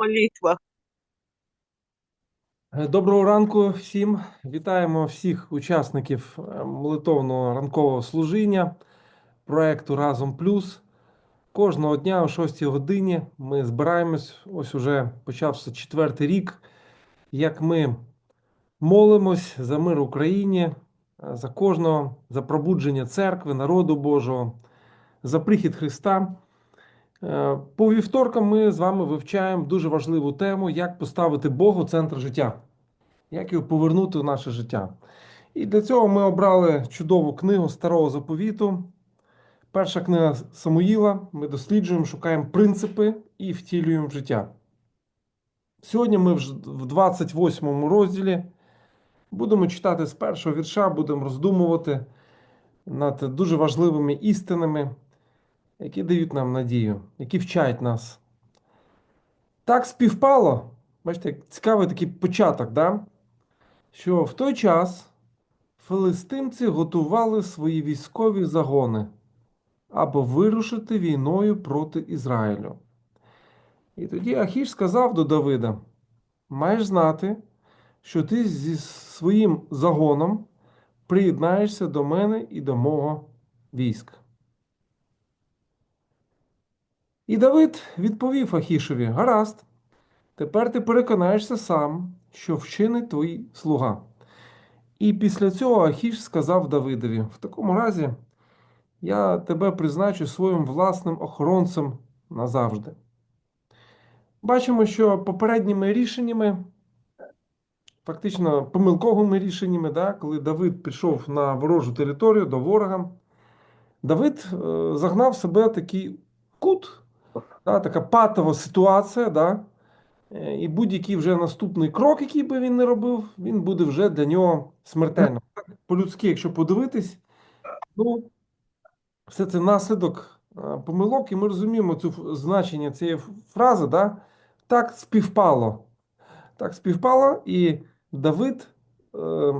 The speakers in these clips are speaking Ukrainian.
молитва. Е, Доброго ранку всім. Вітаємо всіх учасників е, молитовного ранкового служіння проекту Разом Плюс. Кожного дня о 6 годині ми збираємось. Ось уже почався четвертий рік, як ми молимось за мир Україні, е, за кожного, за пробудження церкви, народу Божого, за прихід Христа. Е, По вівторкам ми з вами вивчаємо дуже важливу тему, як поставити Бога у центр життя як його повернути в наше життя. І для цього ми обрали чудову книгу Старого Заповіту. Перша книга Самуїла. Ми досліджуємо, шукаємо принципи і втілюємо в життя. Сьогодні ми в 28 розділі будемо читати з першого вірша, будемо роздумувати над дуже важливими істинами, які дають нам надію, які вчать нас. Так співпало. Бачите, цікавий такий початок, да? що в той час филистимці готували свої військові загони, аби вирушити війною проти Ізраїлю. І тоді Ахіш сказав до Давида: Маєш знати, що ти зі своїм загоном приєднаєшся до мене і до мого війська. І Давид відповів Ахішеві: Гаразд, тепер ти переконаєшся сам, що вчинить твій слуга. І після цього Ахіш сказав Давидові: В такому разі я тебе призначу своїм власним охоронцем назавжди. Бачимо, що попередніми рішеннями, фактично помилковими рішеннями, да, коли Давид пішов на ворожу територію до ворога, Давид е, загнав себе такий кут, да, така патова ситуація. Да, е, і будь-який вже наступний крок, який би він не робив, він буде вже для нього смертельним. По-людськи, якщо подивитись, ну, все це наслідок е, помилок, і ми розуміємо цю значення цієї фрази, да? так співпало. Так співпало, і Давид е,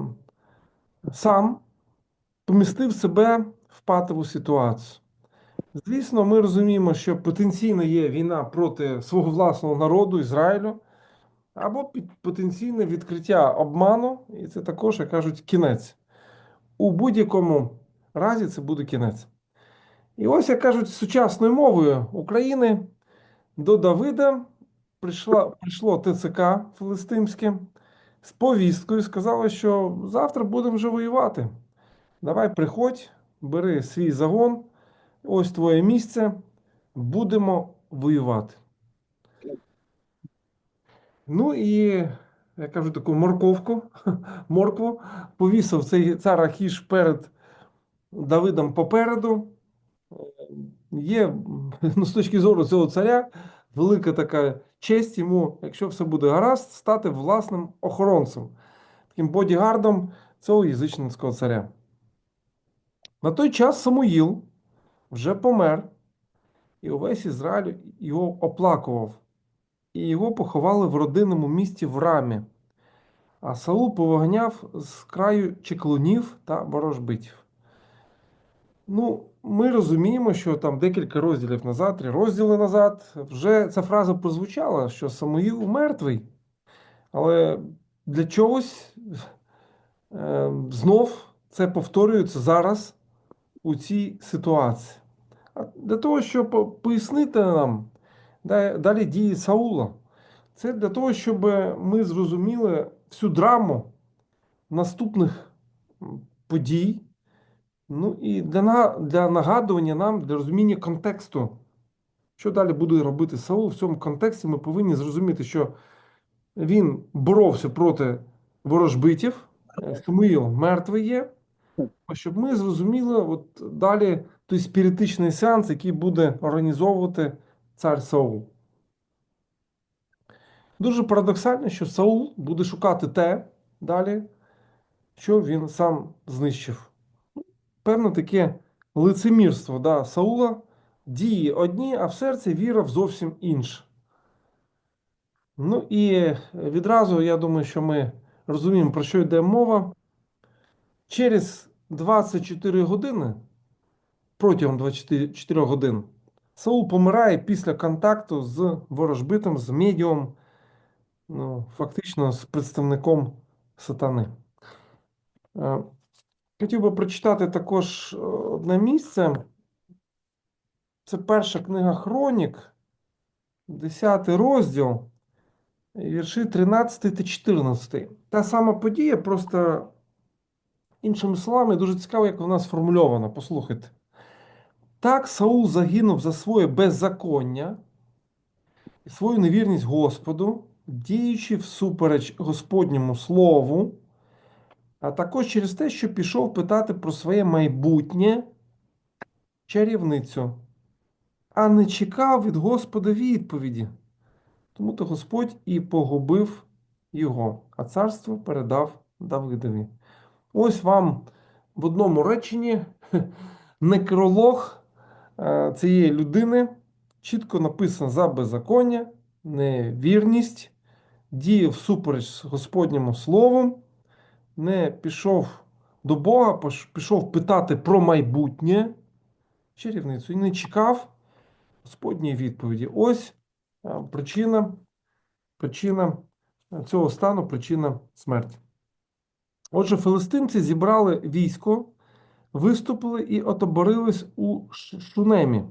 сам помістив себе в патову ситуацію. Звісно, ми розуміємо, що потенційно є війна проти свого власного народу Ізраїлю, або потенційне відкриття обману, і це також, як кажуть, кінець. У будь-якому разі це буде кінець. І ось, як кажуть, сучасною мовою України до Давида прийшла, прийшло ТЦК Филистимське з повісткою, сказали, що завтра будемо вже воювати. Давай приходь, бери свій загон, ось твоє місце, будемо воювати. Ну і, я кажу, таку морковку, моркву повісив цей цар Ахіш перед Давидом попереду. Є, ну, з точки зору цього царя, велика така честь йому, якщо все буде гаразд, стати власним охоронцем, таким бодігардом цього язичницького царя. На той час Самуїл вже помер, і увесь Ізраїль його оплакував, і його поховали в родинному місті в Рамі. А Саул повигняв з краю чеклунів та ворожбитів. Ну, ми розуміємо, що там декілька розділів назад, три розділи назад, вже ця фраза прозвучала, що Самуїл мертвий. Але для чогось е, знов це повторюється зараз у цій ситуації. А для того, щоб пояснити нам далі дії Саула, це для того, щоб ми зрозуміли всю драму наступних подій. Ну і для, для нагадування нам, для розуміння контексту, що далі буде робити Саул, в цьому контексті ми повинні зрозуміти, що він боровся проти ворожбитів, Самуїл мертвий є, щоб ми зрозуміли от далі той спіритичний сеанс, який буде організовувати цар Саул. Дуже парадоксально, що Саул буде шукати те далі, що він сам знищив певне таке лицемірство да, Саула, дії одні, а в серці віра в зовсім інше. Ну і відразу я думаю, що ми розуміємо, про що йде мова. Через 24 години, протягом 24 годин, Саул помирає після контакту з ворожбитом, з медіум, ну, фактично з представником сатани. Е, Хотів би прочитати також е, одне місце. Це перша книга Хронік, 10 розділ, вірші 13 та 14. Та сама подія, просто іншими словами, дуже цікаво, як вона сформульована. Послухайте. Так Саул загинув за своє беззаконня і свою невірність Господу, діючи всупереч Господньому слову, а також через те, що пішов питати про своє майбутнє чарівницю, а не чекав від Господа відповіді. Тому то Господь і погубив його, а царство передав Давидові. Ось вам в одному реченні некролог е, цієї людини чітко написано за беззаконня, невірність, діяв всупереч з Господнім словом, не пішов до Бога, пішов питати про майбутнє чарівницю і не чекав Господньої відповіді. Ось е, причина, причина цього стану, причина смерті. Отже, филистимці зібрали військо, виступили і отоборились у Шунемі.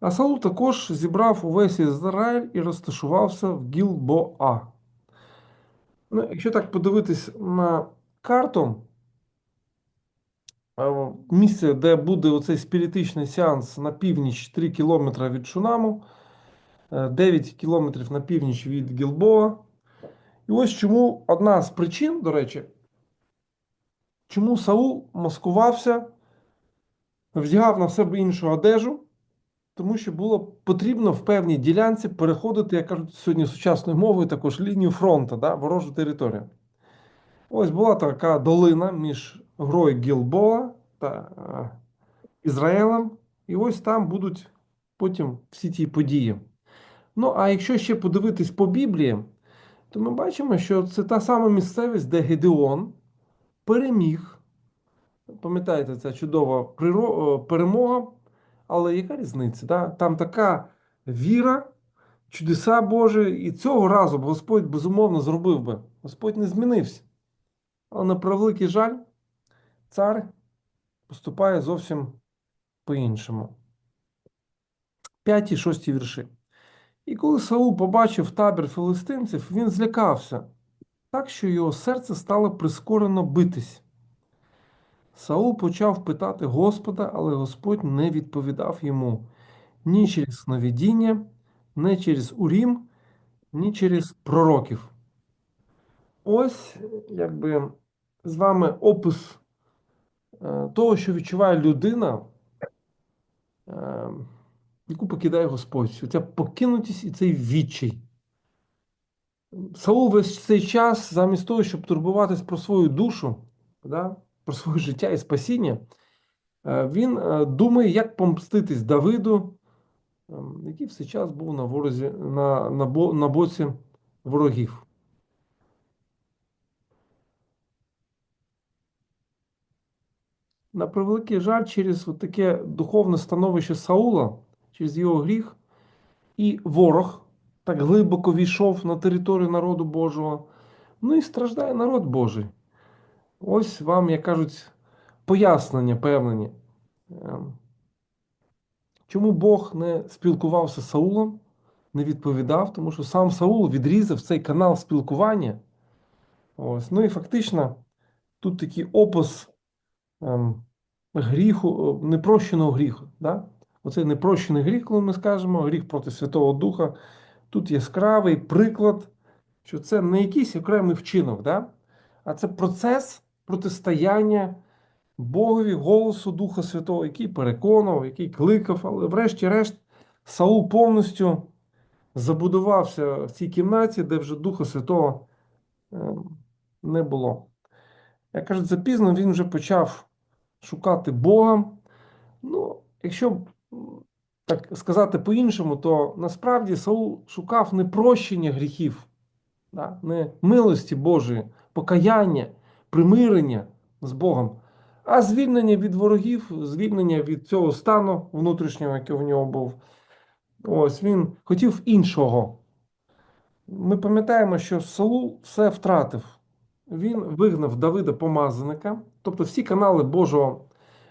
А Саул також зібрав увесь Ізраїль і розташувався в Гілбоа. Ну, якщо так подивитись на карту, е, місце, де буде оцей спіритичний сеанс на північ 3 кілометри від Шунаму, е, 9 кілометрів на північ від Гілбоа. І ось чому одна з причин, до речі, чому Саул маскувався, вдягав на себе іншу одежу, тому що було потрібно в певній ділянці переходити, як кажуть сьогодні сучасною мовою, також лінію фронту, да, ворожу територію. Ось була така долина між грою Гілбоа та е, Ізраїлем, і ось там будуть потім всі ті події. Ну, а якщо ще подивитись по Біблії, то ми бачимо, що це та сама місцевість, де Гедеон переміг. Пам'ятаєте, це чудова е, перемога. Але яка різниця? Да? Там така віра, чудеса Божі, і цього разу Господь безумовно зробив би. Господь не змінився. Але на превеликий жаль, цар поступає зовсім по-іншому. П'яті, шості вірші. І коли Саул побачив табір филистимців, він злякався, так що його серце стало прискорено битись. Саул почав питати Господа, але Господь не відповідав йому ні через сновидіння, ні через Урім, ні через пророків. Ось якби з вами опис е, того, що відчуває людина, е, яку покидає Господь. Оця покинутість і цей відчай. Саул весь цей час, замість того, щоб турбуватись про свою душу, да, про своє життя і спасіння, е, він е, думає, як помститись Давиду, ем, який все час був на ворозі, на, на, на боці ворогів. На превеликий жаль, через таке духовне становище Саула, через його гріх, і ворог так глибоко війшов на територію народу Божого. Ну і страждає народ Божий. Ось вам, як кажуть, пояснення певнені. Ем, Чому Бог не спілкувався з Саулом, не відповідав, тому що сам Саул відрізав цей канал спілкування. Ось. Ну і фактично тут такий опис ем, гріху, е, непрощеного гріху. Да? Оцей непрощений гріх, коли ми скажемо, гріх проти Святого Духа. Тут яскравий приклад, що це не якийсь окремий вчинок, да? а це процес протистояння Богові, голосу Духа Святого, який переконував, який кликав, але врешті-решт Саул повністю забудувався в цій кімнаті, де вже Духа Святого ем, не було. Як кажуть, запізно він вже почав шукати Бога. Ну, якщо так сказати по-іншому, то насправді Саул шукав не прощення гріхів, да? не милості Божої, покаяння, примирення з Богом, А звільнення від ворогів, звільнення від цього стану внутрішнього, який в нього був, ось він хотів іншого. Ми пам'ятаємо, що Саул все втратив. Він вигнав Давида помазаника, тобто всі канали Божого,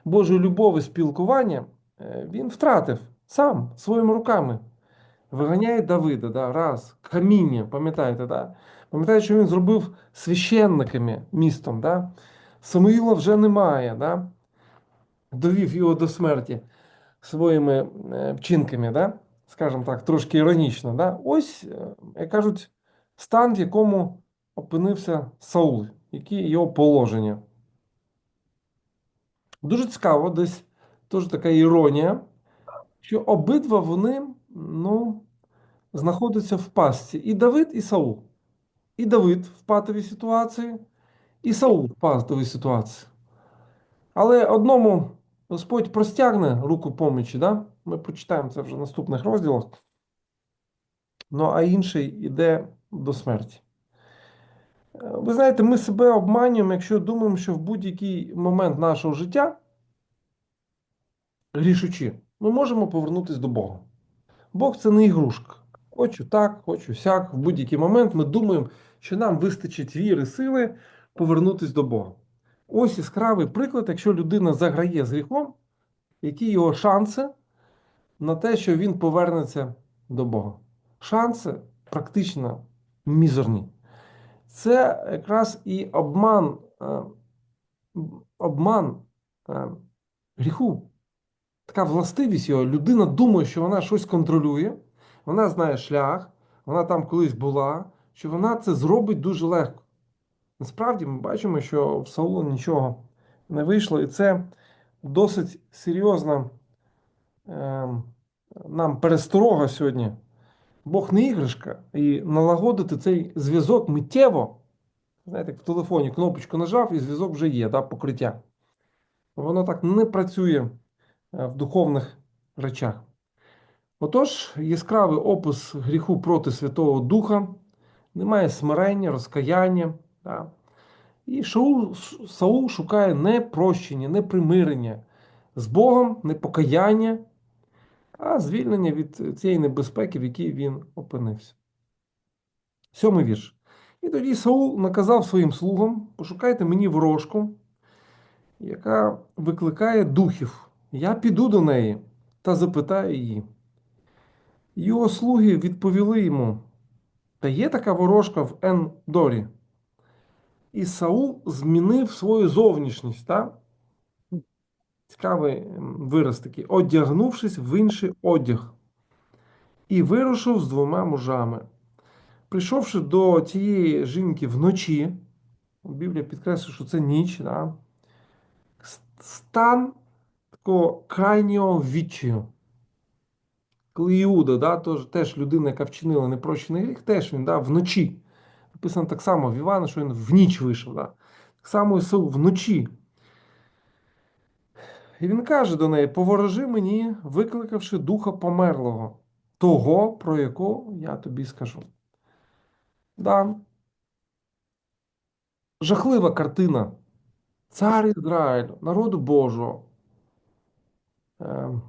Божої любові, спілкування е, він втратив сам своїми руками. Виганяє Давида, да, раз, каміння, пам'ятаєте, да? пам'ятаєте, що він зробив священниками містом. Да? Самуїла вже немає, да? довів його до смерті своїми вчинками, да? скажімо так, трошки іронічно. Да? Ось, е, як кажуть, стан, в якому опинився Саул, які його положення. Дуже цікаво, десь теж така іронія, що обидва вони ну, знаходяться в пастці. І Давид, і Саул. І Давид в патовій ситуації, і Саул в патовій ситуації. Але одному Господь простягне руку помічі, да? ми почитаємо це вже в наступних розділах. Ну, а інший йде до смерті. Ви знаєте, ми себе обманюємо, якщо думаємо, що в будь-який момент нашого життя, грішучи, ми можемо повернутися до Бога. Бог це не ігрушка. Хочу так, хочу сяк. В будь-який момент ми думаємо, що нам вистачить віри, сили повернутися до Бога. Ось яскравий приклад, якщо людина заграє з гріхом, які його шанси на те, що він повернеться до Бога. Шанси практично мізерні. Це якраз і обман, е, обман е, гріху. Така властивість його. Людина думає, що вона щось контролює, вона знає шлях, вона там колись була, що вона це зробить дуже легко. Насправді ми бачимо, що в Саула нічого не вийшло, і це досить серйозна е, нам пересторога сьогодні. Бог не іграшка, і налагодити цей зв'язок миттєво. Знаєте, як в телефоні кнопочку нажав, і зв'язок вже є, да, покриття. Воно так не працює в духовних речах. Отож, яскравий опис гріху проти Святого Духа, немає смирення, розкаяння. Да. І Шаул, Саул шукає не прощення, не примирення з Богом, не покаяння, а звільнення від цієї небезпеки, в якій він опинився. Сьомий вірш. І тоді Саул наказав своїм слугам: пошукайте мені ворожку, яка викликає духів. Я піду до неї та запитаю її. Його слуги відповіли йому: Та є така ворожка в Ендорі. І Саул змінив свою зовнішність. Так? Цікавий вираз такий, одягнувшись в інший одяг, і вирушив з двома мужами. Прийшовши до цієї жінки вночі, Біблія підкреслює, що це ніч, да? стан такого крайнього відчаю. Коли Іуда, да, тож, теж людина, яка вчинила непрощений гріх, теж він да, вночі. Написано так само в Івана, що він в ніч вийшов. Да? Так само Ісус вночі. І він каже до неї: поворожи мені, викликавши духа померлого, того, про якого я тобі скажу. Да. Жахлива картина. Цар Ізраїлю, народу Божого. Ем,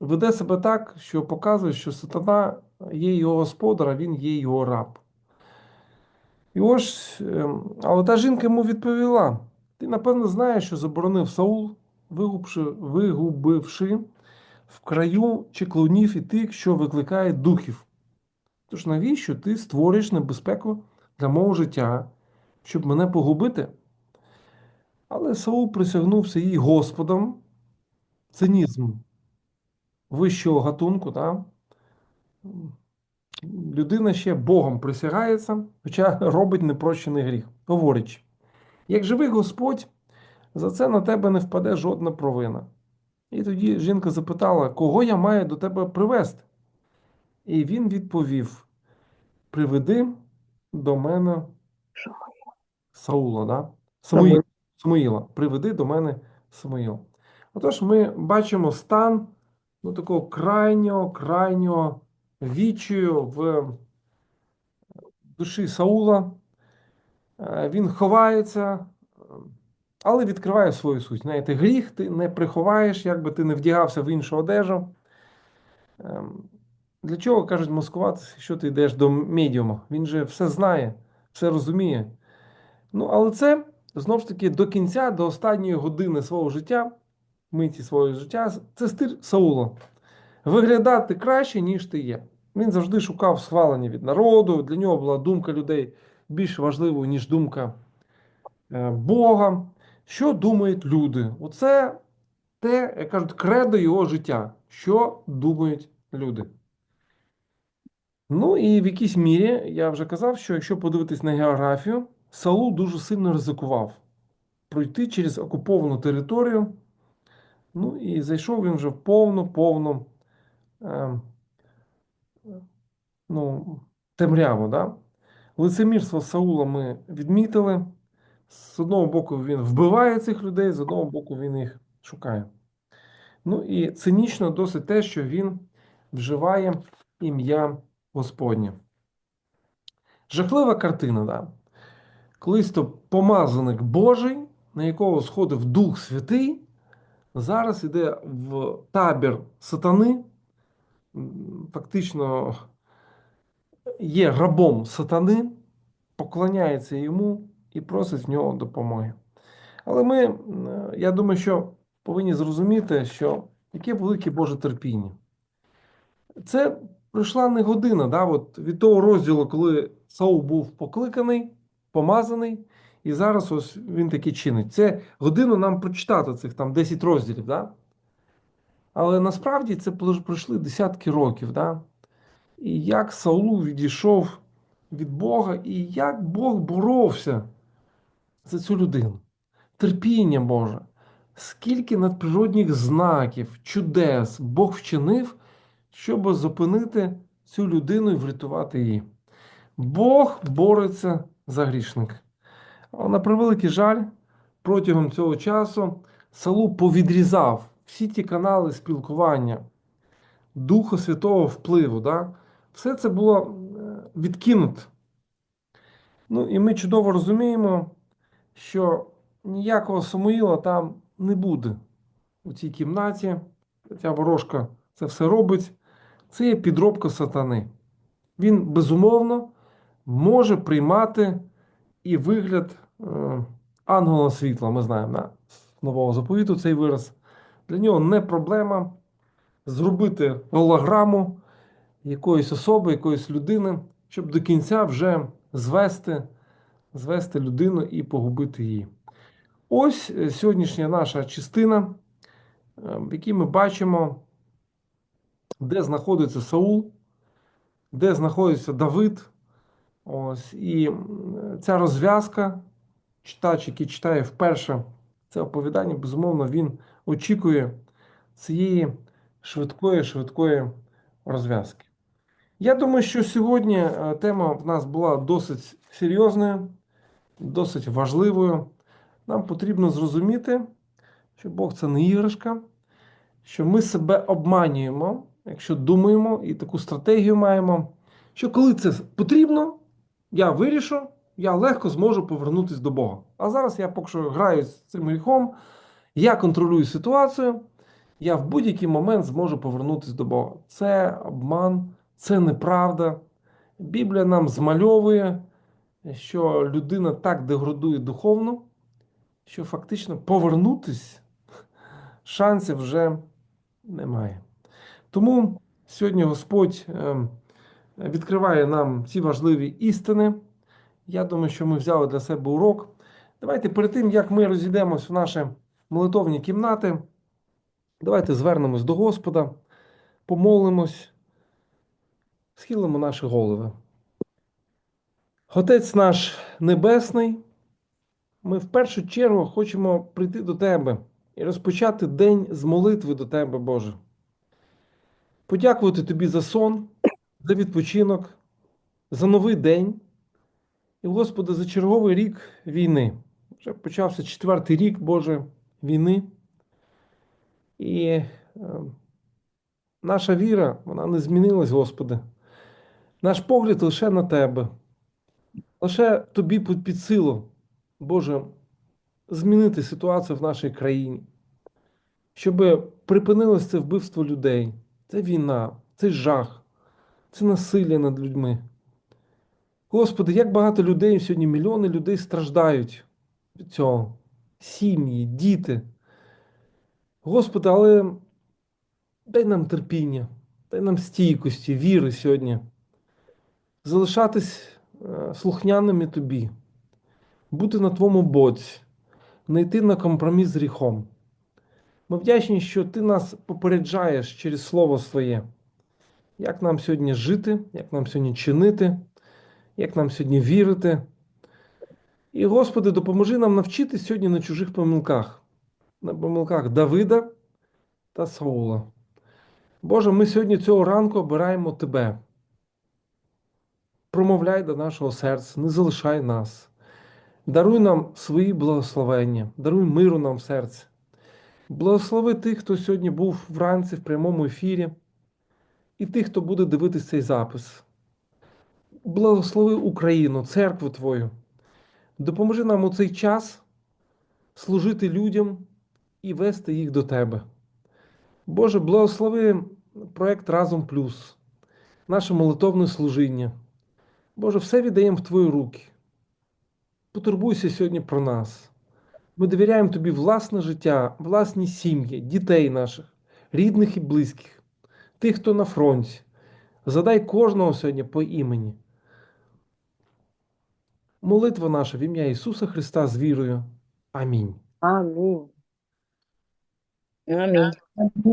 веде себе так, що показує, що сатана є його господар, а він є його раб. І ось, ем, але та жінка йому відповіла: ти, напевно, знаєш, що заборонив Саул, вигубши, вигубивши в краю чеклунів і тих, що викликає духів. Тож навіщо ти створюєш небезпеку для мого життя, щоб мене погубити? Але Саул присягнувся їй Господом, цинізм вищого гатунку. Да? Людина ще Богом присягається, хоча робить непрощений гріх. Говорить, як живий Господь, за це на тебе не впаде жодна провина. І тоді жінка запитала, кого я маю до тебе привезти? І він відповів: Приведи до мене Саула, да? Самуїла. Самуїла. Приведи до мене Самуїла. Отож, ми бачимо стан ну, такого крайнього, крайнього відчаю в душі Саула. Е, Він ховається, але відкриває свою суть. Знаєте, гріх ти не приховаєш, як би ти не вдягався в іншу одежу. Для чого кажуть маскуватися, якщо ти йдеш до медіума? Він же все знає, все розуміє. Ну, але це знову ж таки до кінця, до останньої години свого життя, миті свого життя, це стиль Саула. Виглядати краще, ніж ти є. Він завжди шукав схвалення від народу. Для нього була думка людей більш важливою, ніж думка е, Бога. Що думають люди? Оце те, як кажуть, кредо його життя. Що думають люди? Ну і в якійсь мірі я вже казав, що якщо подивитись на географію, Саул дуже сильно ризикував пройти через окуповану територію. Ну і зайшов він вже в повну, повну е, ну, темряву. Да? Лицемірство Саула ми відмітили. З одного боку, він вбиває цих людей, з одного боку, він їх шукає. Ну і цинічно досить те, що він вживає ім'я Господнє. Жахлива картина, да? Колись то помазаник Божий, на якого сходив Дух Святий, зараз іде в табір сатани, фактично є рабом сатани, поклоняється йому і просить в нього допомоги. Але ми, я думаю, що повинні зрозуміти, що яке велике Боже терпіння. Це пройшла не година да, от від того розділу, коли Саул був покликаний, помазаний, і зараз ось він таки чинить. Це годину нам прочитати цих там 10 розділів. Да? Але насправді це пройшли десятки років. Да? І як Саулу відійшов від Бога, і як Бог боровся за цю людину. Терпіння Боже. Скільки надприродних знаків, чудес Бог вчинив, щоб зупинити цю людину і врятувати її. Бог бореться за грішника. Але на превеликий жаль, протягом цього часу Салу повідрізав всі ті канали спілкування, Духа Святого впливу. Да? Все це було відкинуто. Ну і ми чудово розуміємо, що ніякого Самуїла там не буде у цій кімнаті. Ця ворожка це все робить. Це є підробка сатани. Він безумовно може приймати і вигляд е, ангела світла. Ми знаємо на нового заповіту цей вираз. Для нього не проблема зробити голограму якоїсь особи, якоїсь людини, щоб до кінця вже звести, звести людину і погубити її. Ось е, сьогоднішня наша частина, е, в якій ми бачимо, де знаходиться Саул, де знаходиться Давид. Ось, І ця розв'язка, читач, який читає вперше це оповідання, безумовно, він очікує цієї швидкої, швидкої розв'язки. Я думаю, що сьогодні е, тема в нас була досить серйозною, досить важливою. Нам потрібно зрозуміти, що Бог це не іграшка, що ми себе обманюємо, якщо думаємо і таку стратегію маємо, що коли це потрібно, я вирішу, я легко зможу повернутися до Бога. А зараз я поки що граю з цим гріхом, я контролюю ситуацію, я в будь-який момент зможу повернутися до Бога. Це обман, це неправда. Біблія нам змальовує, що людина так деградує духовно що фактично повернутись шансів вже немає. Тому сьогодні Господь ем, відкриває нам ці важливі істини. Я думаю, що ми взяли для себе урок. Давайте перед тим, як ми розійдемось в наші молитовні кімнати, давайте звернемось до Господа, помолимось, схилимо наші голови. Отець наш Небесний. Ми в першу чергу хочемо прийти до Тебе і розпочати день з молитви до Тебе, Боже. Подякувати Тобі за сон, за відпочинок, за новий день і, Господи, за черговий рік війни. Вже почався четвертий рік, Боже, війни. І е, наша віра, вона не змінилась, Господи. Наш погляд лише на Тебе, лише Тобі під силу. Боже, змінити ситуацію в нашій країні, щоб припинилось це вбивство людей, це війна, це жах, це насилля над людьми. Господи, як багато людей сьогодні, мільйони людей страждають від цього. Сім'ї, діти. Господи, але дай нам терпіння, дай нам стійкості, віри сьогодні. Залишатись е, слухняними тобі, бути на твоєму боці, не йти на компроміс з гріхом. Ми вдячні, що ти нас попереджаєш через Слово Своє, як нам сьогодні жити, як нам сьогодні чинити, як нам сьогодні вірити. І, Господи, допоможи нам навчитись сьогодні на чужих помилках, на помилках Давида та Саула. Боже, ми сьогодні цього ранку обираємо Тебе. Промовляй до нашого серця, не залишай нас. Даруй нам свої благословення, даруй миру нам в серці. Благослови тих, хто сьогодні був вранці в прямому ефірі, і тих, хто буде дивитися цей запис. Благослови Україну, церкву Твою. Допоможи нам у цей час служити людям і вести їх до Тебе. Боже, благослови проект Разом Плюс, наше молитовне служіння. Боже, все віддаємо в Твої руки. Потурбуйся сьогодні про нас. Ми довіряємо Тобі власне життя, власні сім'ї, дітей наших, рідних і близьких, тих, хто на фронті. Задай кожного сьогодні по імені. Молитва наша в ім'я Ісуса Христа з вірою. Амінь. Амінь. Амінь.